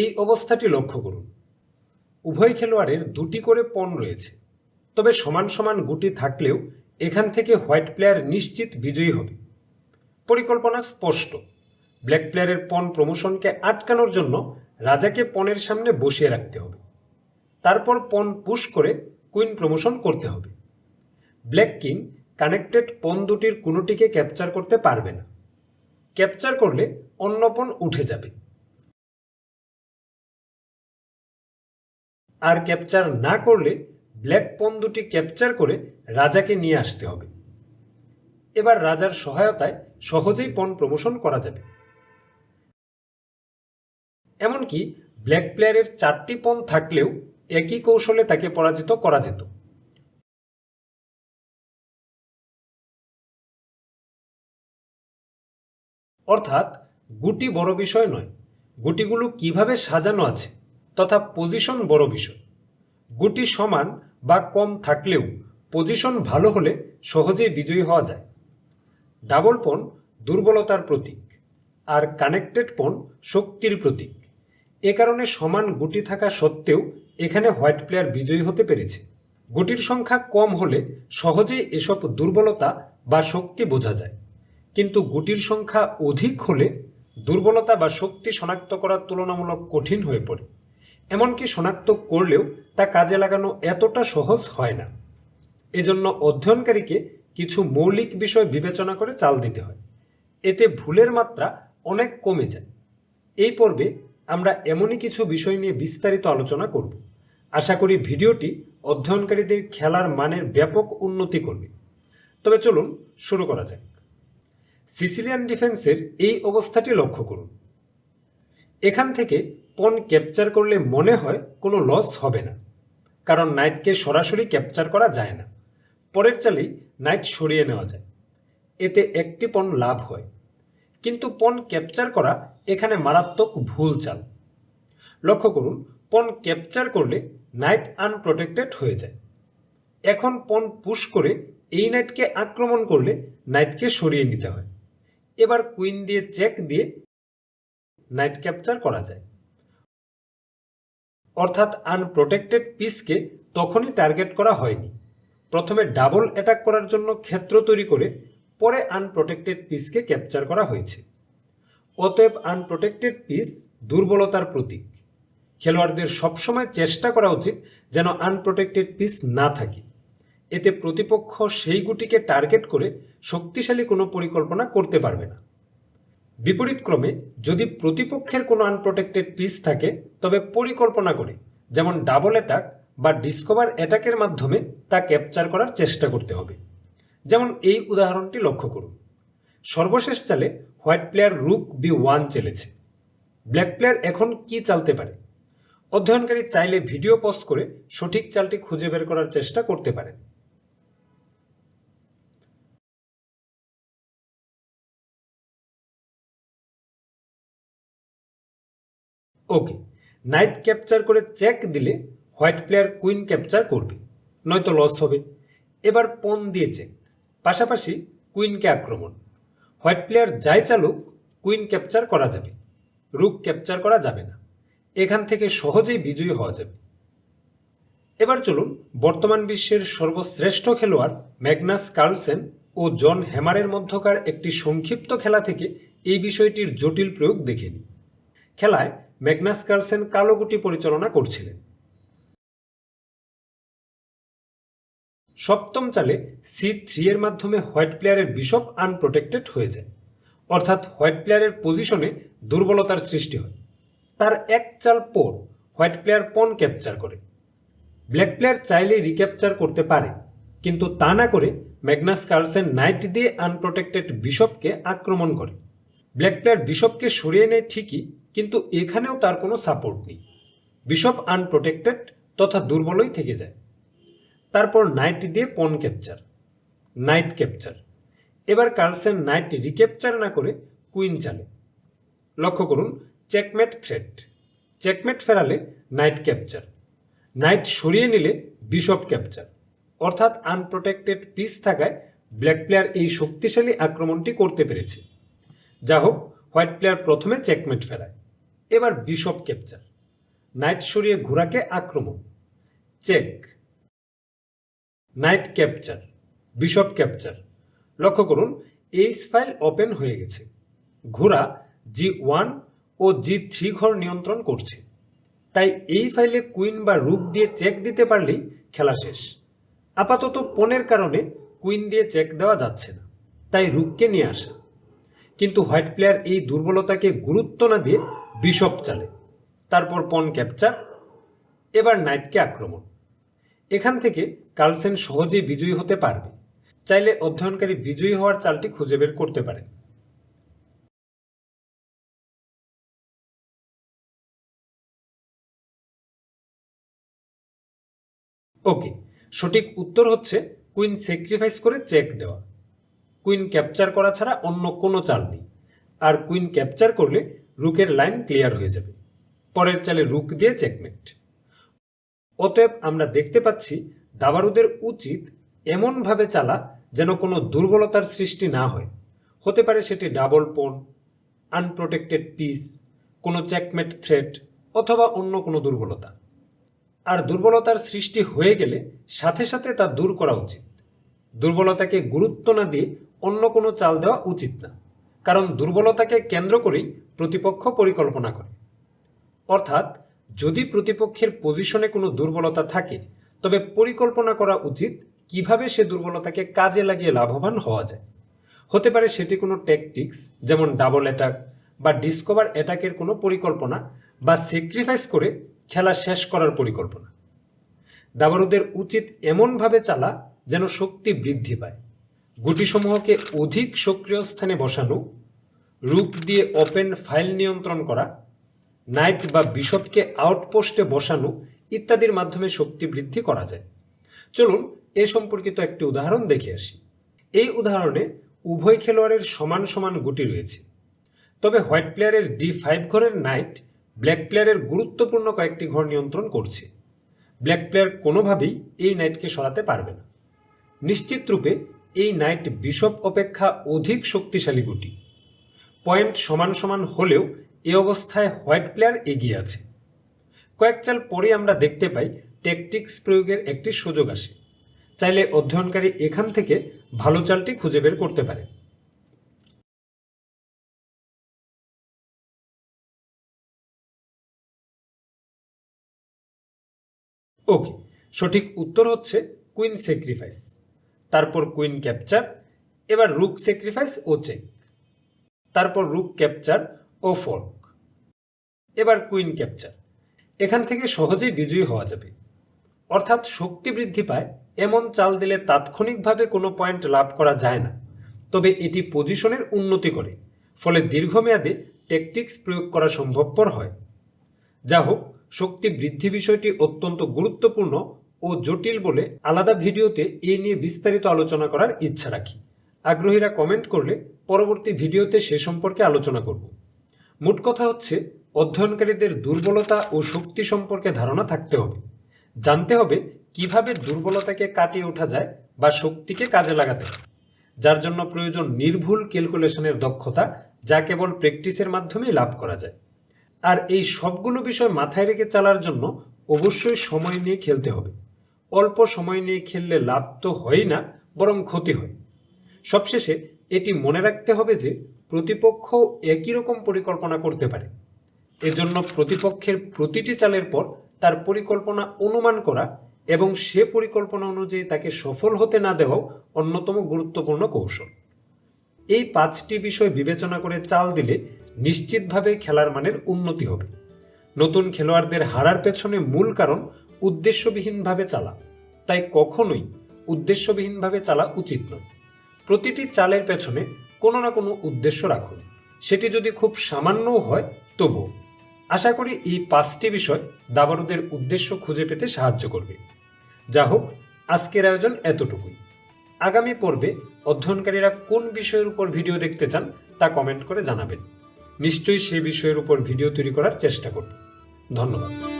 এই অবস্থাটি লক্ষ্য করুন। উভয় খেলোয়াড়ের দুটি করে পণ রয়েছে। তবে সমান সমান গুটি থাকলেও এখান থেকে হোয়াইট প্লেয়ার নিশ্চিত বিজয়ী হবে। পরিকল্পনা স্পষ্ট। ব্ল্যাক প্লেয়ারের পণ প্রমোশনকে আটকানোর জন্য রাজাকে পণের সামনে বসিয়ে রাখতে হবে। তারপর পণ পুশ করে কুইন প্রমোশন করতে হবে। ব্ল্যাক কিং কানেক্টেড পণ দুটির কোনোটিকে ক্যাপচার করতে পারবে না। ক্যাপচার করলে অন্য পণ উঠে যাবে। আর ক্যাপচার না করলে ব্ল্যাক পণ দুটি ক্যাপচার করে রাজাকে নিয়ে আসতে হবে। এবার রাজার সহায়তায় সহজেই পণ প্রমোশন করা যাবে। এমনকি ব্ল্যাক প্লেয়ারের চারটি পণ থাকলেও একই কৌশলে তাকে পরাজিত করা যেত। অর্থাৎ গুটি বড় বিষয় নয়, গুটিগুলো কীভাবে সাজানো আছে তথা পজিশন বড় বিষয় গুটি সমান বা কম থাকলেও পজিশন ভালো হলে সহজেই বিজয়ী হওয়া যায়। ডাবল পণ দুর্বলতার প্রতীক আর কানেক্টেড পণ শক্তির প্রতীক। এ কারণে সমান গুটি থাকা সত্ত্বেও এখানে হোয়াইট প্লেয়ার বিজয়ী হতে পেরেছে। গুটির সংখ্যা কম হলে সহজেই এসব দুর্বলতা বা শক্তি বোঝা যায়। কিন্তু গুটির সংখ্যা অধিক হলে দুর্বলতা বা শক্তি শনাক্ত করা তুলনামূলক কঠিন হয়ে পড়ে। এমনকি শনাক্ত করলেও তা কাজে লাগানো এতটা সহজ হয় না। এজন্য অধ্যয়নকারীকে কিছু মৌলিক বিষয় বিবেচনা করে চাল দিতে হয়। এতে ভুলের মাত্রা অনেক কমে যায়। এই পর্বে আমরা এমনই কিছু বিষয় নিয়ে বিস্তারিত আলোচনা করব। আশা করি ভিডিওটি অধ্যয়নকারীদের খেলার মানের ব্যাপক উন্নতি করবে। তবে চলুন শুরু করা যাক। সিসিলিয়ান ডিফেন্সের এই অবস্থাটি লক্ষ্য করুন। এখান থেকে পণ ক্যাপচার করলে মনে হয় কোনো লস হবে না। কারণ নাইটকে সরাসরি ক্যাপচার করা যায় না। পরের চালেই নাইট সরিয়ে নেওয়া যায়। এতে একটি পণ লাভ হয়। কিন্তু পণ ক্যাপচার করা এখানে মারাত্মক ভুল চাল। লক্ষ্য করুন পণ ক্যাপচার করলে নাইট আনপ্রোটেক্টেড হয়ে যায়। এখন পণ পুশ করে এই নাইটকে আক্রমণ করলে নাইটকে সরিয়ে নিতে হয়। এবার কুইন দিয়ে চেক দিয়ে নাইট ক্যাপচার করা যায়। অর্থাৎ আনপ্রোটেক্টেড পিসকে তখনই টার্গেট করা হয়নি। প্রথমে ডাবল অ্যাটাক করার জন্য ক্ষেত্র তৈরি করে পরে আনপ্রোটেক্টেড পিসকে ক্যাপচার করা হয়েছে। অতএব আনপ্রোটেক্টেড পিস দুর্বলতার প্রতীক। খেলোয়াড়দের সবসময় চেষ্টা করা উচিত যেন আনপ্রোটেক্টেড পিস না থাকে। এতে প্রতিপক্ষ সেই গুটিকে টার্গেট করে শক্তিশালী কোনো পরিকল্পনা করতে পারবে না। বিপরীতক্রমে যদি প্রতিপক্ষের কোনো আনপ্রোটেক্টেড পিস থাকে, তবে পরিকল্পনা করে, যেমন ডাবল অ্যাটাক বা ডিসকভার অ্যাটাকের মাধ্যমে তা ক্যাপচার করার চেষ্টা করতে হবে। যেমন এই উদাহরণটি লক্ষ্য করুন। সর্বশেষ চালে white player rook B one চেলেছে। Black player এখন কি চালতে পারে? অধ্যয়নকারী চাইলে ভিডিও পজ করে সঠিক চালটি খুঁজে বের করার চেষ্টা করতে পারেন। ওকে নাইট ক্যাপচার করে চেক দিলে হোয়াইট প্লেয়ার কুইন ক্যাপচার করবে। নয়তো লস হবে। এবার পন দিয়ে চেক পাশাপাশি কুইনকে আক্রমণ। হোয়াইট প্লেয়ার যাই চালুক কুইন ক্যাপচার করা যাবে। রুক ক্যাপচার করা যাবে না। এখান থেকে সহজেই বিজয়ী হওয়া যাবে। এবার চলুন বর্তমান বিশ্বের সর্বশ্রেষ্ঠ খেলোয়াড় ম্যাগনাস কার্লসেন ও জন হ্যামারের মধ্যকার একটি সংক্ষিপ্ত খেলা থেকে এই বিষয়টির জটিল প্রয়োগ দেখে নিই। খেলায় ম্যাগনাস কার্সেন কালো গুটি পরিচালনা করছিলেন। সপ্তম চালে সি থ্রি এর মাধ্যমে হোয়াইট প্লেয়ারের বিশপ আনপ্রোটেক্টেড হয়ে যায়। অর্থাৎ হোয়াইট প্লেয়ারের পজিশনে দুর্বলতার সৃষ্টি হয়। তার এক চাল পর হোয়াইট প্লেয়ার পন ক্যাপচার করে। ব্ল্যাক প্লেয়ার চাইলে রিক্যাপচার করতে পারে, কিন্তু তা না করে ম্যাগনাস কার্লসেন নাইট দিয়ে আনপ্রোটেক্টেড বিশপকে আক্রমণ করে। ব্ল্যাক প্লেয়ার বিশপকে সরিয়ে নেয় ঠিকই কিন্তু এখানেও তার কোনো সাপোর্ট নেই। বিশপ আনপ্রোটেক্টেড তথা দুর্বলই থেকে যায়। তারপর নাইট দিয়ে পন ক্যাপচার নাইট ক্যাপচার এবার কার্লসেন নাইট রিক্যাপচার না করে কুইন চালে। লক্ষ্য করুন চেকমেট থ্রেট চেকমেট ফেরালে নাইট ক্যাপচার নাইট সরিয়ে নিলে বিশপ ক্যাপচার অর্থাৎ আনপ্রোটেক্টেড পিস থাকায় ব্ল্যাক প্লেয়ার এই শক্তিশালী আক্রমণটি করতে পেরেছে। যা হোক হোয়াইট প্লেয়ার প্রথমে চেকমেট ফেরায়। এবার বিশপ ক্যাপচার। নাইট সরিয়ে ঘোড়াকে আক্রমণ। Check. Knight capture. Bishop capture. লক্ষ্য করুন, এইচ ফাইল ওপেন হয়ে গেছে। ঘোড়া জি ওয়ান ও জি থ্রি ঘর নিয়ন্ত্রণ করছে। তাই এই ফাইলে কুইন বা রুক দিয়ে চেক দিতে পারলেই খেলা শেষ। আপাতত পনেরো কারণে কুইন দিয়ে চেক দেওয়া যাচ্ছে না। তাই রুককে নিয়ে আসা। কিন্তু হোয়াইট প্লেয়ার এই দুর্বলতাকে গুরুত্ব না দিয়ে বিশপ চালে। তারপর পন ক্যাপচার, এবার নাইটকে আক্রমণ। এখান থেকে কার্লসেন সহজেই বিজয়ী হতে পারবে। চাইলে অধ্যয়নকারী বিজয়ী হওয়ার চালটি খুঁজে বের করতে পারে। ওকে, সঠিক উত্তর হচ্ছে কুইন স্যাক্রিফাইস করে চেক দেওয়া। কুইন ক্যাপচার করা ছাড়া অন্য কোনো চাল নেই। আর কুইন ক্যাপচার করলে রুকের লাইন ক্লিয়ার হয়ে যাবে। পরের চালে রুক দিয়ে চেকমেট অতএব আমরা দেখতে পাচ্ছি দাবারুদের উচিত এমনভাবে চালা যেন কোনো দুর্বলতার সৃষ্টি না হয়। হতে পারে সেটি ডাবল পোন আনপ্রোটেক্টেড পিস কোনো চেকমেট থ্রেট অথবা অন্য কোনো দুর্বলতা। আর দুর্বলতার সৃষ্টি হয়ে গেলে সাথে সাথে তা দূর করা উচিত। দুর্বলতাকে গুরুত্ব না দিয়ে অন্য কোনো চাল দেওয়া উচিত না। কারণ দুর্বলতাকে কেন্দ্র করেই প্রতিপক্ষ পরিকল্পনা করে। অর্থাৎ, যদি প্রতিপক্ষের পজিশনে কোনো দুর্বলতা থাকে, তবে পরিকল্পনা করা উচিত কীভাবে সে দুর্বলতাকে কাজে লাগিয়ে লাভবান হওয়া যায়। হতে পারে সেটি কোনো ট্যাকটিক্স যেমন ডাবল অ্যাটাক বা ডিসকভার অ্যাটাকের কোনো পরিকল্পনা বা স্যাক্রিফাইস করে খেলা শেষ করার পরিকল্পনা। দাবারুদের উচিত এমনভাবে চালা যেন শক্তি বৃদ্ধি পায়। গুটিসমূহকে অধিক সক্রিয় স্থানে বসানো রুক দিয়ে ওপেন ফাইল নিয়ন্ত্রণ করা নাইট বা বিশপকে আউটপোস্টে বসানো ইত্যাদির মাধ্যমে শক্তি বৃদ্ধি করা যায়। চলুন এ সম্পর্কিত একটি উদাহরণ দেখে আসি। এই উদাহরণে উভয় খেলোয়াড়ের সমান সমান গুটি রয়েছে। তবে হোয়াইট প্লেয়ারের ডি ফাইভ ঘরের নাইট ব্ল্যাক প্লেয়ারের গুরুত্বপূর্ণ কয়েকটি ঘর নিয়ন্ত্রণ করছে। ব্ল্যাক প্লেয়ার কোনোভাবেই এই নাইটকে সরাতে পারবে না। নিশ্চিত রূপে এই নাইট বিশপ অপেক্ষা অধিক শক্তিশালী গুটি। পয়েন্ট সমান সমান হলেও এ অবস্থায় হোয়াইট প্লেয়ার এগিয়ে আছে। কয়েক চাল পরে আমরা দেখতে পাই ট্যাকটিক্স প্রয়োগের একটি সুযোগ আসে। চাইলে অধ্যয়নকারী এখান থেকে ভালো চালটি খুঁজে বের করতে পারে। ওকে, সঠিক উত্তর হচ্ছে কুইন স্যাক্রিফাইস। তারপর কুইন ক্যাপচার, এবার রুক স্যাক্রিফাইস ও চেক। তারপর রুক ক্যাপচার ও ফর্ক এবার কুইন ক্যাপচার এখান থেকে সহজেই বিজয়ী হওয়া যাবে। অর্থাৎ শক্তি বৃদ্ধি পায়, এমন চাল দিলে তাৎক্ষণিকভাবে কোনো পয়েন্ট লাভ করা যায় না। তবে এটি পজিশনের উন্নতি করে, ফলে দীর্ঘমেয়াদে টেকটিক্স প্রয়োগ করা সম্ভবপর হয়। যা হোক, শক্তি বৃদ্ধি বিষয়টি অত্যন্ত গুরুত্বপূর্ণ ও জটিল বলে আলাদা ভিডিওতে এ নিয়ে বিস্তারিত আলোচনা করার ইচ্ছা রাখি। আগ্রহীরা কমেন্ট করলে পরবর্তী ভিডিওতে সে সম্পর্কে আলোচনা করব। মোট কথা হচ্ছে, অধ্যয়নকারীদের দুর্বলতা ও শক্তি সম্পর্কে ধারণা থাকতে হবে। জানতে হবে কীভাবে দুর্বলতাকে কাটিয়ে ওঠা যায় বা শক্তিকে কাজে লাগাতে হয়। যার জন্য প্রয়োজন নির্ভুল ক্যালকুলেশনের দক্ষতা যা কেবল প্র্যাকটিসের মাধ্যমেই লাভ করা যায়। আর এই সবগুলো বিষয় মাথায় রেখে চালার জন্য অবশ্যই সময় নিয়ে খেলতে হবে। অল্প সময় নিয়ে খেললে লাভ তো হয়ই না, বরং ক্ষতি হয়। সবশেষে এটি মনে রাখতে হবে যে প্রতিপক্ষ একই রকম পরিকল্পনা করতে পারে। এজন্য প্রতিপক্ষের প্রতিটি চালের পর তার পরিকল্পনা অনুমান করা এবং সে পরিকল্পনা অনুযায়ী তাকে সফল হতে না দেওয়াও অন্যতম গুরুত্বপূর্ণ কৌশল। এই পাঁচটি বিষয় বিবেচনা করে চাল দিলে নিশ্চিতভাবে খেলার মানের উন্নতি হবে। নতুন খেলোয়াড়দের হারার পেছনে মূল কারণ উদ্দেশ্যবিহীনভাবে চালা। তাই কখনোই উদ্দেশ্যবিহীনভাবে চালা উচিত নয়। প্রতিটি চালের পেছনে কোনো না কোনো উদ্দেশ্য রাখুন। সেটি যদি খুব সামান্যও হয়, তবুও। আশা করি এই পাঁচটি বিষয় দাবারুদের উদ্দেশ্য খুঁজে পেতে সাহায্য করবে। যা হোক, আজকের আয়োজন এতটুকুই। আগামী পর্বে অধ্যয়নকারীরা কোন বিষয়ের উপর ভিডিও দেখতে চান তা কমেন্ট করে জানাবেন। নিশ্চয়ই সেই বিষয়ের উপর ভিডিও তৈরি করার চেষ্টা করব। ধন্যবাদ।